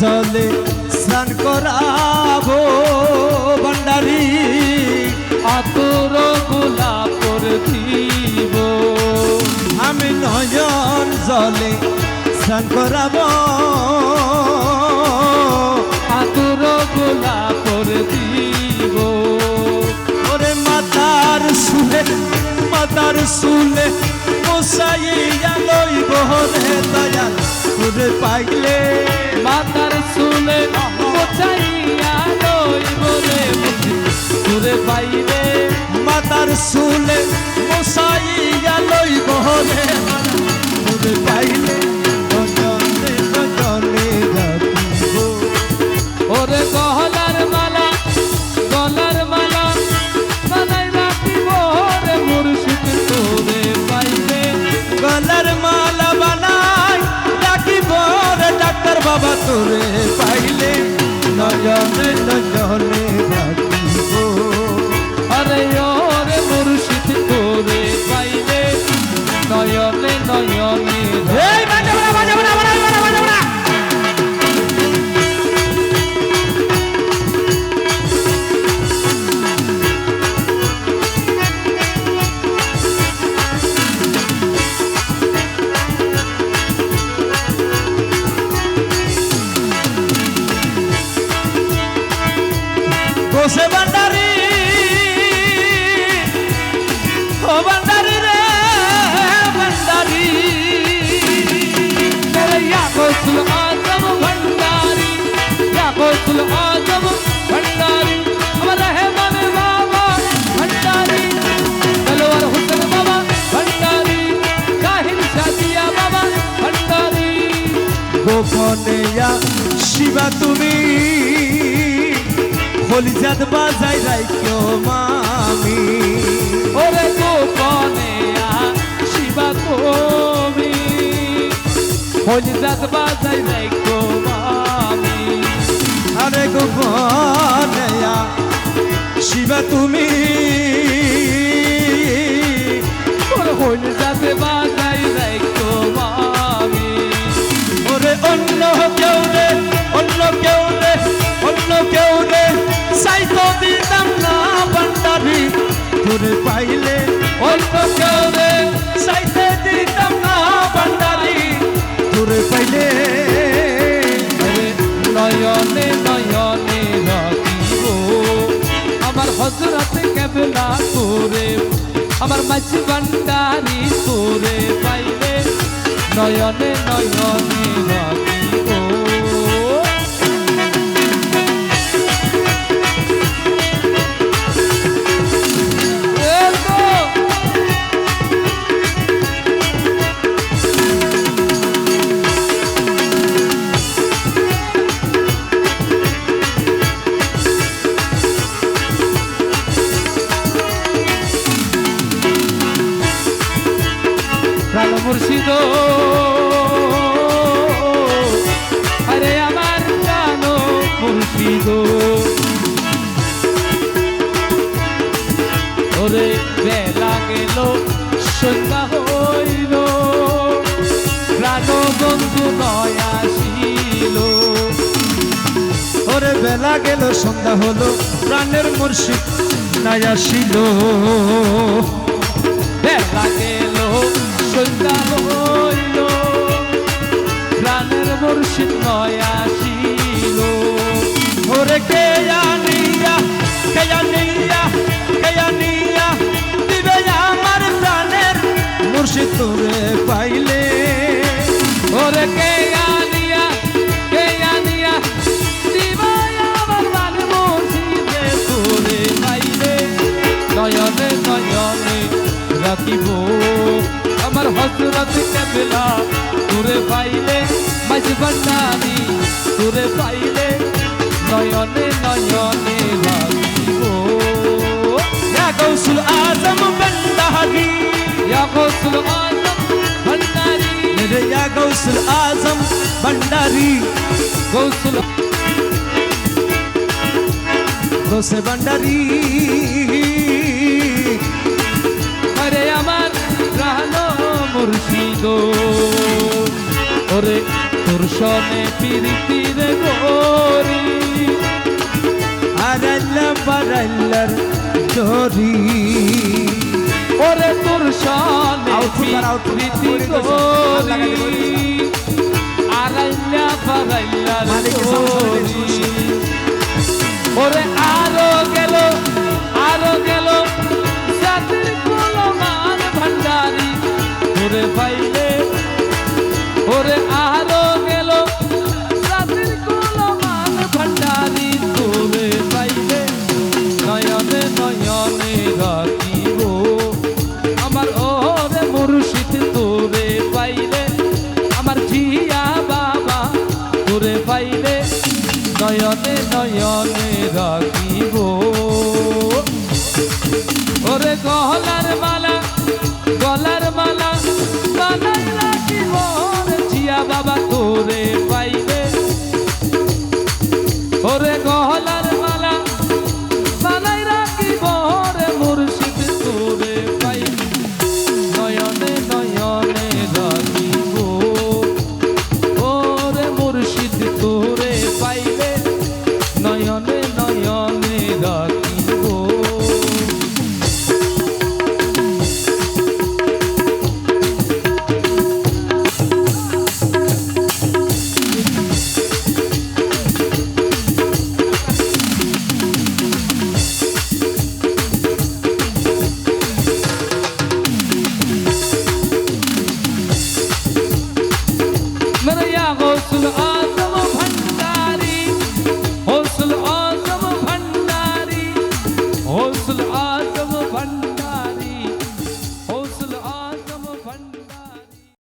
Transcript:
জলে স্নান করাবো ভান্ডারি, আতর গোলাপর দিব আমি নয়ন জলে স্নান করাবো, আতর গোলাপর দিব ওরে মাতার সুলে মাতার সুলে মশাইয়া লইব রে দয়াল। ওরে পাইলে মাতার শুনে মোচাইয়া লইব রে তোরে পাইলে মাতার সুলে মশাইয়া লইব রে। সুর পাইলে বাবা তোরে পাইলে নজনে শিবা তুমি? হলিজাত বাজাই রাইক্য মামি। ওরে গোপনে শিবা তুমি। হলিজাত বাজাই রাখো মামি। আরে গোপনেয়া শিবা তুমি। তোরে পাইলে অন্য কেউ দিতাম না ভান্ডারি। তোরে পাইলে নয়নে নয়নে রাখিব। আমার হজরতে কেবলা তোরে আমার মাঝি পাইলে নয়নে নয়নে মুর্শিদ আরে আমার প্রাণ মুর্শিদ ওরে বেলা গেল, সন্ধ্যা হইল। প্রাণ বন্ধু নয় আসিল। ওরে বেলা গেল, সন্ধ্যা হলো, প্রাণের মুর্শিদ নাই আসিল। বেলা গেল, সন্ধ্যা নয় আসিল ওরে কে জানিয়া কে জানিয়া কে জানিয়া দিবে আমার প্রাণের মুর্শিদ তোরে পাইলে। ওরে কে আনিয়া কে আনিয়া দিবাই আমার প্রাণ মুর্শিদে তোরে পাইলে। নয়নে নয়নে রাখিব, আমার কেবলা তোরে পাইলে। মাঝ ভান্ডারি তোরে পাইলে নয়নে নয়নে রাখিব ইয়া গৌসুল আজম বন্ডারি ইয়া গৌসুল আজম ভান্ডারি। মেরে ইয়া গৌসুল আজম বন্ডারি গৌসুল গোসে বন্ডারি আরে আমার প্রাণ মুর্শিদ ওরে তোর সনে পিরিতির গরি আরাল্লা বারাল্লার জরি। ওরে তোর সনে পিরিতি গরি সামনে শুনে দিয়েছে, ওরে আরও গেল আরও গেল। জাতির কলমান ভান্ডারি। ওরে পাইলে ওরে আরও নয়নে নয়নে রাখিব। ওরে গহলার মালা